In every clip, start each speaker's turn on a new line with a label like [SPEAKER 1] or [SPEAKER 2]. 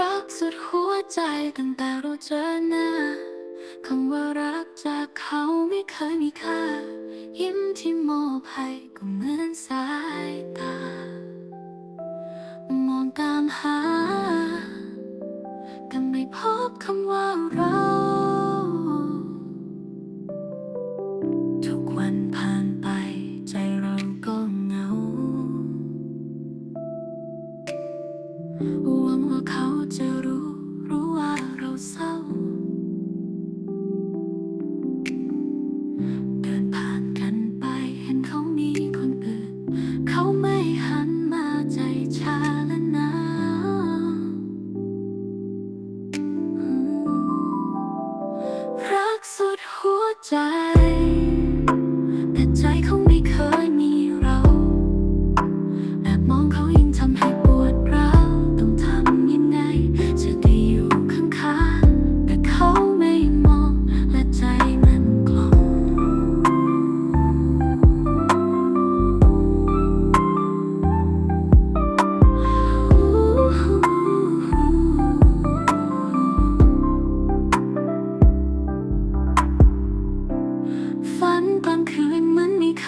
[SPEAKER 1] รักสุดหัวใจตั้งแต่เราเจอหน้าคำว่ารักจากเขาไม่เคยมีค่า ยิ้มที่มอบให้ก็เหมือนสายตา มองตามหา แต่ไม่พบคำว่าเรา หวังว่าเขาจะรู้ รู้ว่าเราเศร้า เดินผ่านกันไปเห็นเขามีคนอื่น เขาไม่หันมาใจชาและหนาวรักสุดหัวใจ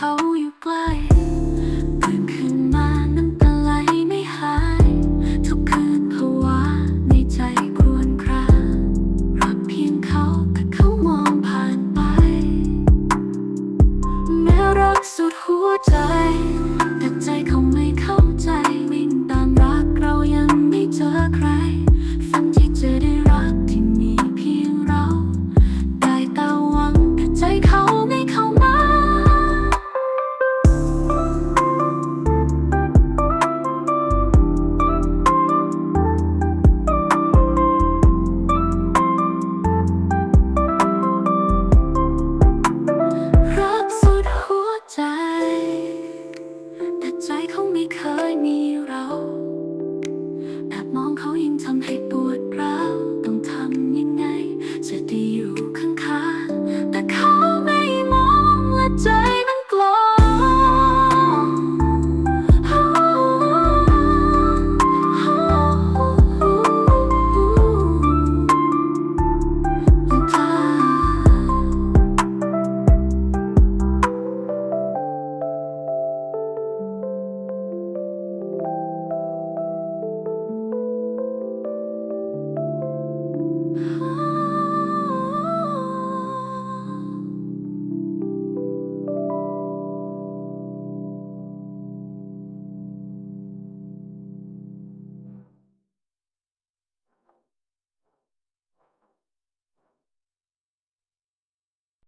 [SPEAKER 1] เขาอยู่ใกล้ตื่นขึ้นมาน้ำตาไหลไม่หาย ทุกคืนภาวะในใจครวญครางรักเพียงเขาแต่เขามองผ่านไป แม้รักสุดหัวใจ แต่ใจเขาไม่เข้า